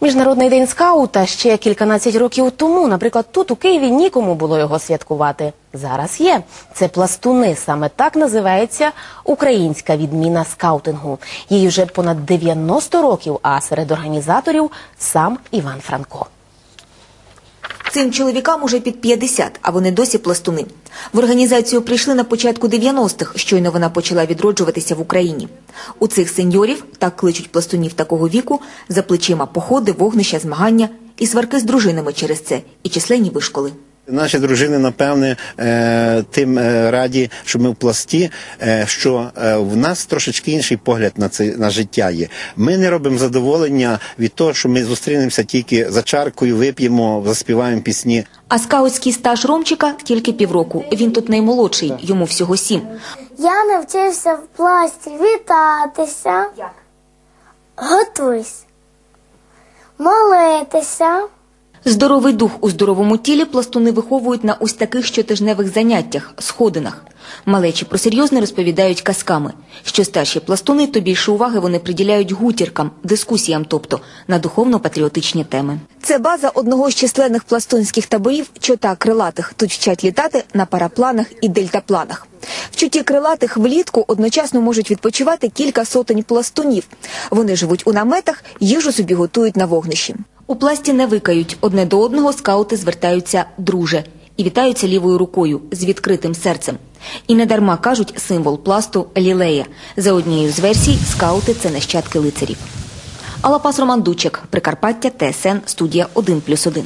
Міжнародний день скаута ще кільканадцять років тому, наприклад, тут у Києві нікому було його святкувати. Зараз є. Це пластуни. Саме так називається українська відміна скаутингу. Їй вже понад 90 років, а серед організаторів сам Іван Франко. Цим чоловікам уже під 50, а вони досі пластуни. В організацію прийшли на початку 90-х, щойно вона почала відроджуватися в Україні. У цих сеньорів, так кличуть пластунів такого віку, за плечима походи, вогнища, змагання і сварки з дружинами через це, і численні вишколи. Наші дружини, напевне, е, тим е, раді, що ми в пласті, е, що в нас трошечки інший погляд на це на життя є. Ми не робимо задоволення від того, що ми зустрінемося тільки за чаркою, вип'ємо, заспіваємо пісні. А скаутський стаж Ромчика тільки півроку. Він тут наймолодший, йому всього сім. Я навчився в пласті вітатися. Як? Готуйся. Молитися. Здоровий дух у здоровому тілі пластуни виховують на ось таких щотижневих заняттях, сходинах. Малечі про серйозне розповідають казками. Що старші пластуни, то більше уваги вони приділяють гутіркам, дискусіям, тобто на духовно-патріотичні теми. Це база одного з численних пластунських таборів чота крилатих. Тут вчать літати на парапланах і дельтапланах. В чуті крилатих влітку одночасно можуть відпочивати кілька сотень пластунів. Вони живуть у наметах, їжу собі готують на вогнищі. У пласті не викають. Одне до одного скаути звертаються друже і вітаються лівою рукою з відкритим серцем. І не дарма кажуть символ пласту лілея. За однією з версій, скаути це нащадки лицарів. Алапас Роман Дучек, Прикарпаття, ТСН, студія 1+,1.